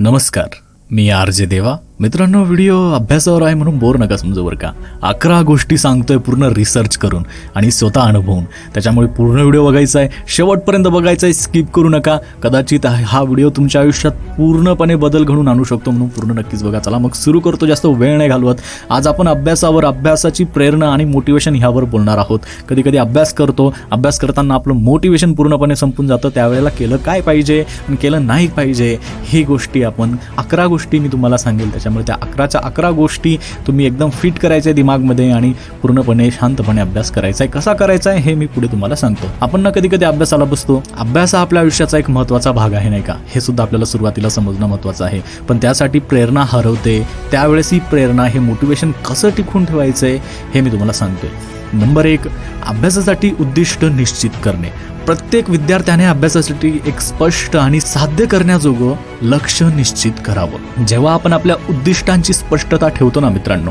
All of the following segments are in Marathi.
नमस्कार. मी आर जे देवा. मित्रांनो व्हिडिओ अभ्यासावर आहे म्हणून बोर नका समजू बरं का. अकरा गोष्टी सांगतोय पूर्ण रिसर्च करून आणि स्वतः अनुभवून. त्याच्यामुळे पूर्ण व्हिडिओ बघायचा आहे. शेवटपर्यंत बघायचा आहे स्किप करू नका. कदाचित हा व्हिडिओ तुमच्या आयुष्यात पूर्णपणे बदल घडून आणू शकतो म्हणून पूर्ण नक्कीच बघा. चला मग सुरू करतो जास्त वेळ नाही घालवत. आज आपण अभ्यासावर अभ्यासाची प्रेरणा आणि मोटिवेशन ह्यावर बोलणार आहोत. कधी कधी अभ्यास करतो. अभ्यास करताना आपलं मोटिवेशन पूर्णपणे संपून जातं. त्यावेळेला केलं काय पाहिजे आणि केलं नाही पाहिजे ही गोष्टी आपण अकरा गोष्टी मी तुम्हाला सांगेल त्याच्या त्याच्यामुळे त्या अकराच्या अकरा गोष्टी तुम्ही एकदम फिट करायच्या दिमागमध्ये आणि पूर्णपणे शांतपणे अभ्यास करायचा आहे कसा करायचा आहे हे मी पुढे तुम्हाला सांगतो. आपण ना कधी कधी अभ्यासाला बसतो. अभ्यास हा आपल्या आयुष्याचा एक महत्त्वाचा भाग आहे नाही का? हे सुद्धा आपल्याला सुरुवातीला समजणं महत्त्वाचं आहे. पण त्यासाठी प्रेरणा हरवते. त्यावेळेस ही प्रेरणा हे मोटिवेशन कसं टिकून ठेवायचं आहे हे मी तुम्हाला सांगतोय. नंबर एक अभ्यासासाठी उद्दिष्ट निश्चित करणे. प्रत्येक विद्यार्थ्याने अभ्यासासाठी एक स्पष्ट आणि साध्य करण्याजोगं लक्ष निश्चित करावं. जेव्हा आपण आपल्या उद्दिष्टांची स्पष्टता ठेवतो ना मित्रांनो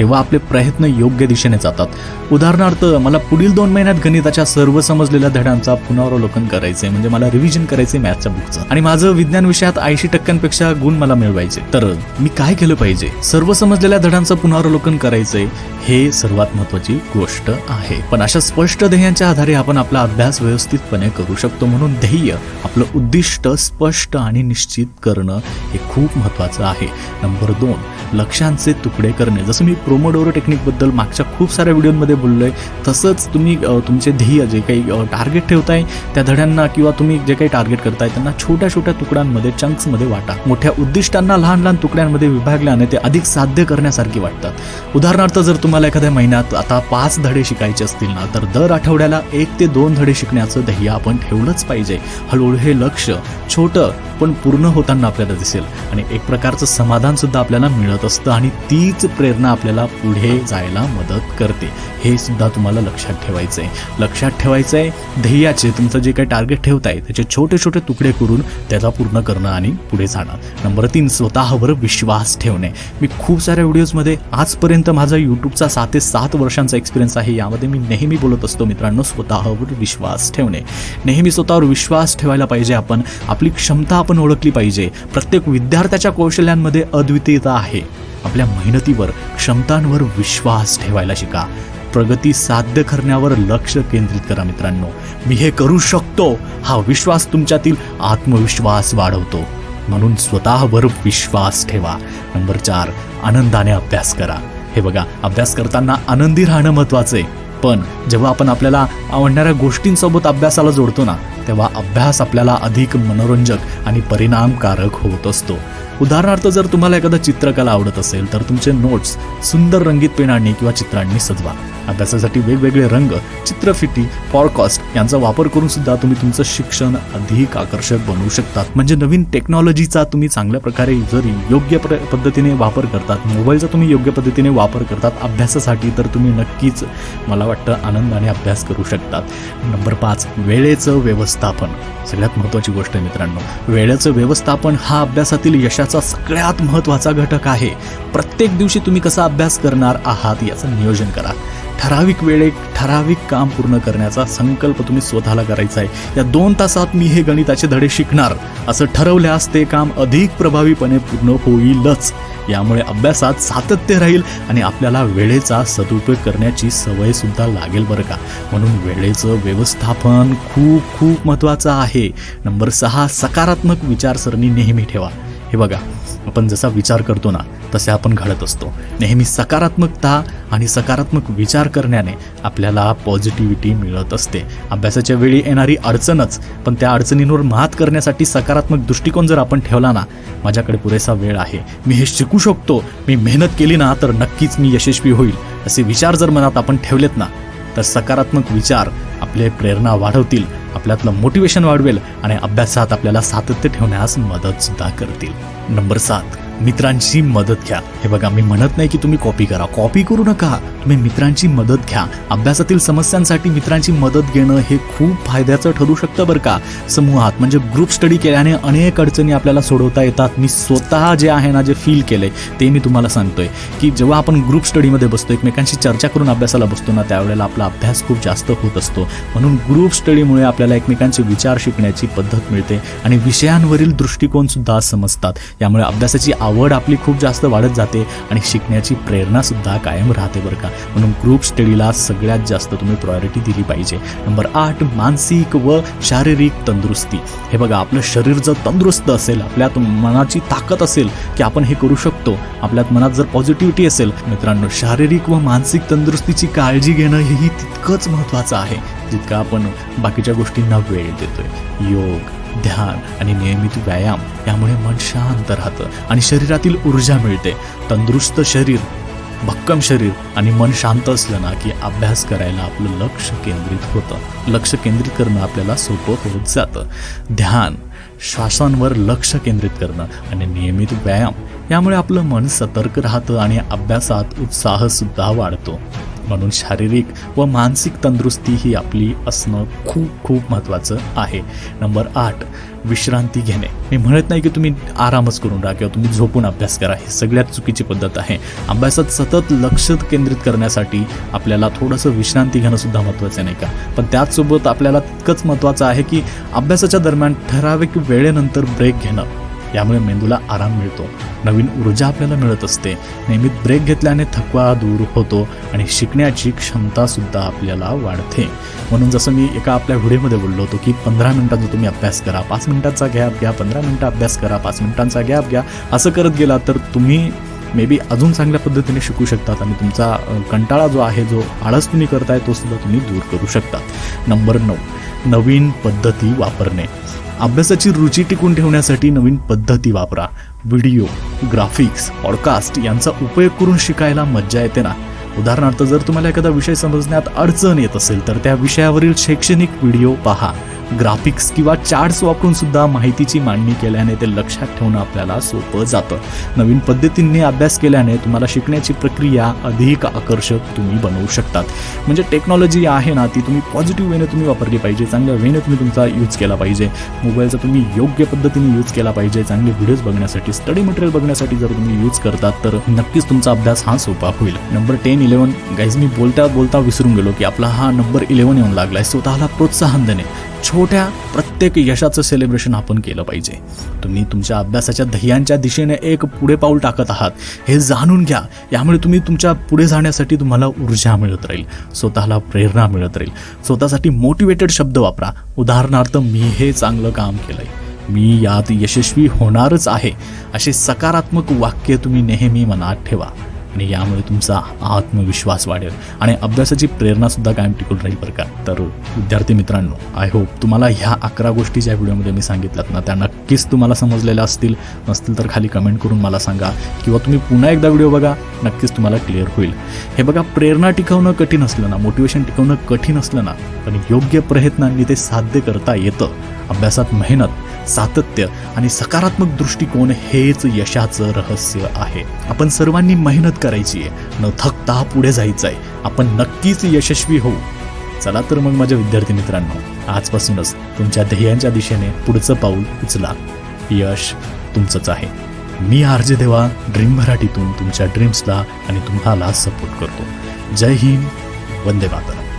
तेव्हा आपले प्रयत्न योग्य दिशेने जातात. उदाहरणार्थ मला पुढील दोन महिन्यात गणिताच्या सर्व समजलेल्या धड्यांचा पुनरावलोकन करायचे म्हणजे मला रिव्हिजन करायचे मॅथच्या बुकचं आणि माझं विज्ञान विषयात ऐंशी टक्क्यांपेक्षा गुण मला मिळवायचे. तर मी काय केलं पाहिजे? सर्व समजलेल्या धड्यांचं पुनरावलोकन करायचंय हे सर्वात महत्वाची गोष्ट आहे. पण अशा स्पष्ट ध्येयांच्या आधारे आपण आपला अभ्यास व्यवस्थितपणे करू शकतो म्हणून ध्येय आपलं उद्दिष्ट स्पष्ट आणि निश्चित करणं हे खूप महत्वाचं आहे. नंबर दोन लक्ष्यांचे तुकडे करणे. जसं मी प्रोमोडोरो टेक्निकबद्दल मागच्या खूप साऱ्या व्हिडिओमध्ये आहे तसंच तुम्ही तुमचे ध्येय जे काही टार्गेट ठेवताय त्या धड्यांना किंवा तुम्ही जे काही टार्गेट करताय त्यांना छोट्या छोट्या तुकड्यांमध्ये चंक्समध्ये वाटा. मोठ्या उद्दिष्टांना लहान लहान तुकड्यांमध्ये विभागल्याने ते अधिक साध्य करण्यासारखे वाटतात. उदाहरणार्थ जर तुम्हाला एखाद्या महिन्यात आता पाच धडे शिकायचे असतील ना तर दर आठवड्याला एक ते दोन धडे शिकण्याचं ध्येय आपण ठेवलंच पाहिजे. हळूहळू हे लक्ष छोटं पण पूर्ण होताना आपल्याला दिसेल. आणि एक प्रकारचं समाधान सुद्धा आपल्याला मिळत असतं आणि तीच प्रेरणा आपल्याला पुढे जायला मदत करते. हे सुद्धा तुम्हाला लक्षात ठेवायचं आहे लक्षात ठेवायचं आहे ध्येयाचे तुमचं जे काही टार्गेट ठेवताय त्याचे छोटे छोटे तुकडे करून त्याला पूर्ण करणं आणि पुढे जाणं. नंबर तीन स्वतःवर विश्वास ठेवणे. मी खूप साऱ्या व्हिडिओजमध्ये आजपर्यंत माझा यूट्यूबचा सात ते सात वर्षांचा एक्सपिरियन्स आहे. यामध्ये मी नेहमी बोलत असतो मित्रांनो स्वतःवर विश्वास ठेवणे. नेहमी स्वतःवर विश्वास ठेवायला पाहिजे आपण. आपली क्षमता आपण ओळखली पाहिजे. प्रत्येक विद्यार्थ्याच्या कौशल्यांमध्ये अद्वितीयता आहे. आपल्या मेहनतीवर क्षमतांवर विश्वास ठेवायला शिका. प्रगती साध्य करण्यावर लक्ष केंद्रित करा मित्रांनो. मी हे करू शकतो. हा विश्वास तुमच्यातील आत्मविश्वास वाढवतो. म्हणून स्वतःवर विश्वास ठेवा. नंबर चार आनंदाने अभ्यास करा. हे बघा अभ्यास करताना आनंदी राहणं महत्वाचं आहे. पण जेव्हा आपण आपल्याला आवडणाऱ्या गोष्टींसोबत अभ्यासाला जोडतो ना तेव्हा अभ्यास आपल्याला अधिक मनोरंजक आणि परिणामकारक होत असतो. उदाहरणार्थ जर तुम्हाला एखादा चित्रकला आवडत असेल तर तुमचे नोट्स सुंदर रंगीत पेनांनी किंवा चित्रांनी सजवा. अभ्यासासाठी वेगवेगळे रंग चित्रफिती पॉडकास्ट यांचा वापर करून सुद्धा तुम्ही तुमचं शिक्षण अधिक आकर्षक बनवू शकतात म्हणजे नवीन टेक्नॉलॉजीचा तुम्ही चांगल्या प्रकारे जरी योग्य प्र पद्धतीने वापर करतात मोबाईलचा तुम्ही योग्य पद्धतीने वापर करतात अभ्यासासाठी तर तुम्ही नक्कीच मला वाटतं आनंदाने अभ्यास करू शकतात. नंबर पाच वेळेचं व्यवस्थापन. सगळ्यात महत्त्वाची गोष्ट आहे मित्रांनो वेळेचं व्यवस्थापन हा अभ्यासातील यशाचा सगळ्यात महत्त्वाचा घटक आहे. प्रत्येक दिवशी तुम्ही कसा अभ्यास करणार आहात याचं नियोजन करा. ठराविक वेळेत ठराविक काम पूर्ण करण्याचा संकल्प तुम्ही स्वतःला करायचा आहे. या दोन तासात मी हे गणिताचे धडे शिकणार. असं ठरवल्यास ते काम अधिक प्रभावीपणे पूर्ण होईलच. यामुळे अभ्यासात सातत्य राहील आणि आपल्याला वेळेचा सदुपयोग करण्याची सवय सुद्धा लागेल बरं का. म्हणून वेळेचं व्यवस्थापन खूप खूप महत्त्वाचं आहे. नंबर सहा सकारात्मक विचारसरणी नेहमी ठेवा. हे बघा आपण जसा विचार करतो ना तसे आपण घडत असतो. नेहमी सकारात्मकता आणि सकारात्मक विचार करण्याने आपल्याला पॉझिटिव्हिटी मिळत असते. अभ्यासाच्या वेळी येणारी अडचणच पण त्या अडचणींवर मात करण्यासाठी सकारात्मक दृष्टिकोन जर आपण ठेवला ना माझ्याकडे पुरेसा वेळ आहे. मी हे शिकू शकतो. मी मेहनत केली ना तर नक्कीच मी यशस्वी होईल. असे विचार जर मनात आपण ठेवलेत ना तर सकारात्मक विचार आपले प्रेरणा वाढवतील आपल्यातलं मोटिवेशन वाढवेल आणि अभ्यासात आपल्याला सातत्य ठेवण्यास मदतसुद्धा करतील. नंबर सात. मित्रांची मदत घ्या. हे बघा मी म्हणत नाही की तुम्ही कॉपी करा. कॉपी करू नका. तुम्ही मित्रांची मदत घ्या. अभ्यासातील समस्यांसाठी मित्रांची मदत घेणं हे खूप फायद्याचं ठरू शकतं बरं का? समूहात म्हणजे ग्रुप स्टडी केल्याने अनेक अडचणी आपल्याला सोडवता येतात. मी स्वतः जे आहे ना जे फील केले ते मी तुम्हाला सांगतोय की जेव्हा आपण ग्रुप स्टडीमध्ये बसतो एकमेकांशी चर्चा करून अभ्यासाला बसतो ना त्यावेळेला आपला अभ्यास खूप जास्त होत असतो. म्हणून ग्रुप स्टडीमुळे आपल्याला एकमेकांचे विचार शिकण्याची पद्धत मिळते आणि विषयांवरील दृष्टिकोन सुद्धा समजतात. यामुळे अभ्यासाची आवड आपली खूप जास्त वाढत जाते आणि शिकण्याची प्रेरणासुद्धा कायम राहते बरं का. म्हणून ग्रुप स्टडीला सगळ्यात जास्त तुम्ही प्रायोरिटी दिली पाहिजे. नंबर आठ मानसिक व शारीरिक तंदुरुस्ती. हे बघा आपलं शरीर जर तंदुरुस्त असेल आपल्यात मनाची ताकद असेल की आपण हे करू शकतो आपल्यात मनात जर पॉझिटिव्हिटी असेल मित्रांनो शारीरिक व मानसिक तंदुरुस्तीची काळजी घेणं हेही तितकंच महत्त्वाचं आहे जितकं आपण बाकीच्या गोष्टींना वेळ देतोय. योग. ध्यान आणि नियमित व्यायाम यामुळे मन शांत राहतं आणि शरीरातील ऊर्जा मिळते. तंदुरुस्त शरीर भक्कम शरीर आणि मन शांत असलं ना की अभ्यास करायला आपलं लक्ष केंद्रित होतं. लक्ष केंद्रित करणं आपल्याला सोपं होत जातं. ध्यान श्वासांवर लक्ष केंद्रित करणं आणि नियमित व्यायाम यामुळे आपलं मन सतर्क राहतं आणि अभ्यासात उत्साहसुद्धा वाढतो. म्हणून शारीरिक व मानसिक तंदुरुस्ती ही आपली असणं खूप खूप महत्त्वाचं आहे. नंबर आठ विश्रांती घेणे. मी म्हणत नाही की तुम्ही आरामच करून राहा किंवा तुम्ही झोपून अभ्यास करा. ही सगळ्यात चुकीची पद्धत आहे. अभ्यासात सतत लक्ष केंद्रित करण्यासाठी आपल्याला थोडंसं विश्रांती घेणं सुद्धा महत्त्वाचं नाही का? पण त्याचसोबत आपल्याला तितकंच महत्त्वाचं आहे की अभ्यासाच्या दरम्यान ठराविक वेळेनंतर ब्रेक घेणं. यामुळे मेंदूला आराम मिळतो. नवीन ऊर्जा आपल्याला मिळत असते. नियमित ब्रेक घेतल्याने थकवा दूर होतो आणि शिकण्याची क्षमतासुद्धा आपल्याला वाढते. म्हणून जसं मी एका आपल्या व्हिडिओमध्ये बोललो होतो की पंधरा मिनिटाचा तुम्ही अभ्यास करा पाच मिनिटांचा गॅप घ्या पंधरा मिनिटं अभ्यास करा पाच मिनिटांचा गॅप घ्या असं करत गेला तर तुम्ही मे बी अजून चांगल्या पद्धतीने शिकू शकतात आणि तुमचा कंटाळा जो आहे जो आळस तुम्ही करताय तो सुद्धा तुम्ही दूर करू शकतात. नंबर नऊ. नवीन पद्धती वापरणे. अभ्यासाची रुची टिकून ठेवण्यासाठी नवीन पद्धती वापरा. व्हिडिओ ग्राफिक्स पॉडकास्ट यांचा उपयोग करून शिकायला मज्जा येते ना? उदाहरणार्थ जर तुम्हाला एखादा विषय समजण्यात अडचण येत असेल तर त्या विषयावरील शैक्षणिक व्हिडिओ पहा. ग्राफिक्स किंवा चार्ट्स वापरून सुद्धा माहितीची मांडणी केल्याने ते लक्षात ठेवणं आपल्याला सोपं जातं. नवीन पद्धतींनी अभ्यास केल्याने तुम्हाला शिकण्याची प्रक्रिया अधिक आकर्षक तुम्ही बनवू शकतात. म्हणजे टेक्नॉलॉजी आहे ना ती तुम्ही पॉझिटिव्ह वेने तुम्ही वापरली पाहिजे चांगल्या वेने तुम्ही तुमचा यूज केला पाहिजे. मोबाईलचा तुम्ही योग्य पद्धतीने यूज केला पाहिजे चांगले व्हिडिओज बघण्यासाठी स्टडी मटेरियल बघण्यासाठी जर तुम्ही यूज करतात तर नक्कीच तुमचा अभ्यास हा सोपा होईल. नंबर टेन इलेव्हन गाईज मी बोलता बोलता विसरून गेलो की आपला हा नंबर इलेव्हन येऊन लागलाय. स्वतःला प्रोत्साहन देणे. छोट्या प्रत्येक यशाचं सेलिब्रेशन आपण केलं पाहिजे. तुम्ही तुमच्या अभ्यासाच्या ध्येयांच्या दिशेने एक पुढे पाऊल टाकत आहात. हे जाणून घ्या. यामुळे तुम्ही तुमच्यापुढे जाण्यासाठी तुम्हाला ऊर्जा मिळत राहील. स्वतःला प्रेरणा मिळत राहील. स्वतःसाठी मोटिवेटेड शब्द वापरा. उदाहरणार्थ मी हे चांगलं काम केलंय. मी यात यशस्वी होणारच आहे. असे सकारात्मक वाक्य तुम्ही नेहमी मनात ठेवा. आणि यामुळे तुमचा आत्मविश्वास वाढेल. आणि अभ्यासाची प्रेरणासुद्धा कायम टिकून राहील बरं का? तर विद्यार्थी मित्रांनो आय होप तुम्हाला ह्या अकरा गोष्टी ज्या व्हिडिओमध्ये मी सांगितल्यात ना त्या नक्कीच तुम्हाला समजलेल्या असतील. नसतील तर खाली कमेंट करून मला सांगा. किंवा तुम्ही पुन्हा एकदा व्हिडिओ बघा नक्कीच तुम्हाला क्लिअर होईल. हे बघा प्रेरणा टिकवणं कठीण असलं ना मोटिवेशन टिकवणं कठीण असलं ना पण योग्य प्रयत्नांनी ते साध्य करता येतं. अभ्यासात मेहनत सातत्य आणि सकारात्मक दृष्टिकोन हेच यशाचं रहस्य आहे. आपण सर्वांनी मेहनत करायची आहे. न थकता पुढे जायचं आहे आपण नक्कीच यशस्वी होऊ. चला तर मग माझ्या विद्यार्थी मित्रांनो आजपासूनच तुमच्या ध्येयांच्या दिशेने पुढचं पाऊल उचला. यश तुमचंच आहे. मी आरजे देवा ड्रीम मराठीतून तुमच्या ड्रीम्सला आणि तुम्हाला सपोर्ट करतो. जय हिंद वंदे मातरम.